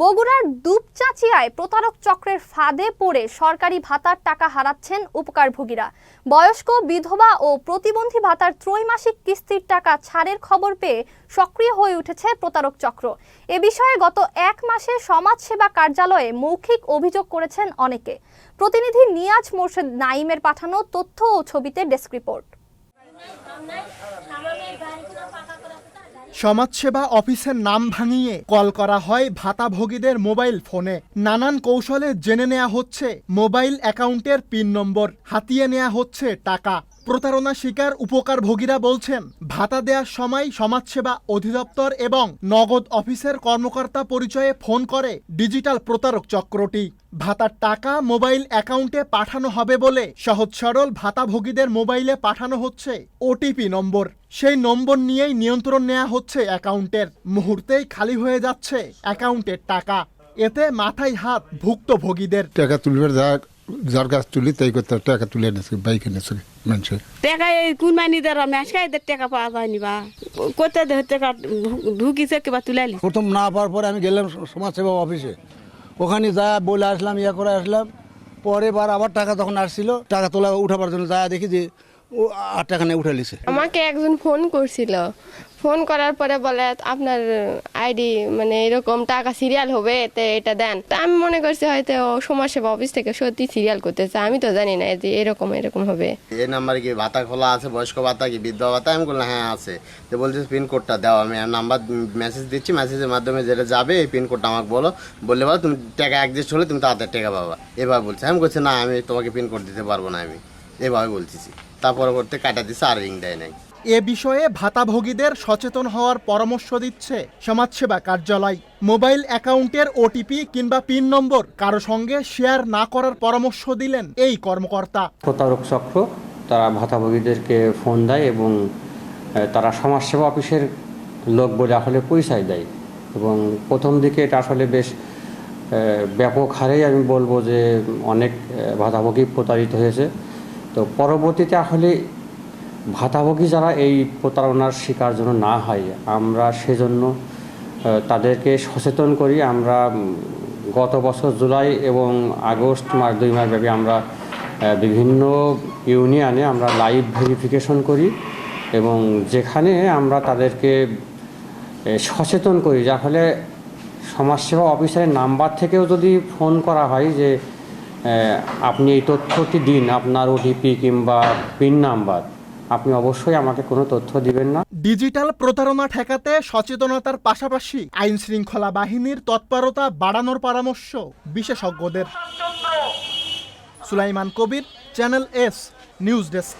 বগুড়ার দুপচাচিয়ায় প্রতারক চক্রের ফাঁদে পড়ে সরকারি ভাতার টাকা হারাচ্ছেন উপকারভোগীরা। বয়স্ক বিধবা ও প্রতিবন্ধী ভাতার ত্রৈমাসিক কিস্তির টাকা ছাড়ের খবর পেয়ে সক্রিয় হয়ে উঠেছে প্রতারক চক্র। এ বিষয়ে গত এক মাসে সমাজসেবা কার্যালয়ে মৌখিক অভিযোগ করেছেন অনেকে। প্রতিনিধি নিয়াজ মোর্শেদ নাইমের পাঠানো তথ্য ও ছবিতে ডেস্ক রিপোর্ট। সমাজসেবা অফিসের নাম ভাঙিয়ে কল করা হয় ভাতাভোগীদের মোবাইল ফোনে। নানান কৌশলে জেনে নেওয়া হচ্ছে মোবাইল অ্যাকাউন্টের পিন নম্বর, হাতিয়ে নেওয়া হচ্ছে টাকা। প্রতারণা শিকার উপকারভোগীরা বলছেন, ভাতা দেওয়ার সময় সমাজসেবা অধিদপ্তর এবং নগদ অফিসের কর্মকর্তা পরিচয়ে ফোন করে ডিজিটাল প্রতারক চক্রটি। ভাতার টাকা মোবাইল অ্যাকাউন্টে পাঠানো হবে বলে সহজ সরল ভাতাভোগীদের মোবাইলে পাঠানো হচ্ছে ওটিপি নম্বর। সেই নম্বর নিয়েই নিয়ন্ত্রণ নেওয়া হচ্ছে অ্যাকাউন্টের। মুহূর্তেই খালি হয়ে যাচ্ছে অ্যাকাউন্টের টাকা। এতে মাথায় হাত ভুক্তভোগীদের। টাকা তুলবে যা যার কাছ তুলি তাই করতে টাকা তুলে এনেছে বাইক এনেছে মানুষের। টাকা এই কুরবানি দেওয়ার মেসকা এদের টাকা পাওয়া যায়নি বা। দেহ টাকা ঢুকিছে কিবা তুলালি প্রথম না পাওয়ার পরে আমি গেলাম সমাজসেবা অফিসে। ওখানে যা বলে আসলাম ইয়া করে আসলাম। পরে বার আবার টাকা তখন আসছিল। টাকা তোলা উঠাবার জন্য যা দেখি যে টাকা উঠে লিছে আমাকে একজন ফোন করছিল। ফোন করার পরে বলে আপনার আইডি মানে এরকম টাকা সিরিয়াল হবে তো এটা দেন। তা আমি মনে করছি হয়তো ও সমাজসেবা অফিস থেকে সত্যি সিরিয়াল করতেছে আমি তো জানি না যে এরকম এরকম হবে। এই নাম্বারে কি ভাতা খোলা আছে বয়স্ক ভাতা কি বৃদ্ধ ভাতা? আমি বললাম হ্যাঁ আছে। তো বলছে পিনকোডটা দাও। আমি নাম্বার মেসেজ দিচ্ছি মেসেজের মাধ্যমে যেটা যাবে এই পিনকোডটা আমাকে বলো। বললে বলো তুমি টাকা অ্যাডজাস্ট হলে তুমি তাড়াতাড়ি টাকা পাবা। এভাবে বলছে। আমি বলছি না আমি তোমাকে পিন কোড দিতে পারব না আমি। এভাবে বলতেছি। তার পরবর্তী কাটা দিচ্ছে আর রিং দেয় নাই। এ বিষয়ে ভাতাভোগীদের সচেতন হওয়ার পরামর্শ দিচ্ছে সমাজসেবা কার্যালয়। মোবাইল অ্যাকাউন্টের ওটিপি কিংবা পিন নম্বর কারও সঙ্গে শেয়ার না করার পরামর্শ দিলেন এই কর্মকর্তা। প্রতারক চক্র তারা ভাতাভোগীদেরকে ফোন দেয় এবং তারা সমাজসেবা অফিসের লোক বলে আসলে পরিচয় দেয়। এবং প্রথম দিকে এটা আসলে বেশ ব্যাপক হারেই আমি বলব যে অনেক ভাতাভোগী প্রতারিত হয়েছে। তো পরবর্তীতে আসলে ভাতাভোগী যারা এই প্রতারণার শিকার জন্য না হয়, আমরা সেজন্য তাদেরকে সচেতন করি। আমরা গত বছর জুলাই এবং আগস্ট মাস দুই মাস ব্যাপী আমরা বিভিন্ন ইউনিয়নে আমরা লাইভ ভেরিফিকেশন করি এবং যেখানে আমরা তাদেরকে সচেতন করি। যার ফলে সমাজসেবা অফিসারের নাম্বার থেকেও যদি ফোন করা হয় যে আপনি এই তথ্যটি দিন, আপনার ওটিপি কিংবা পিন নাম্বার। আপনি অবশ্যই আমাকে কোনো তথ্য দিবেন না। ডিজিটাল প্রতারণা ঠেকাতে সচেতনতার পাশাপাশি আইন শৃঙ্খলা বাহিনীর তৎপরতা বাড়ানোর পরামর্শ বিশেষজ্ঞদের। Sulaiman Kabir channel S news desk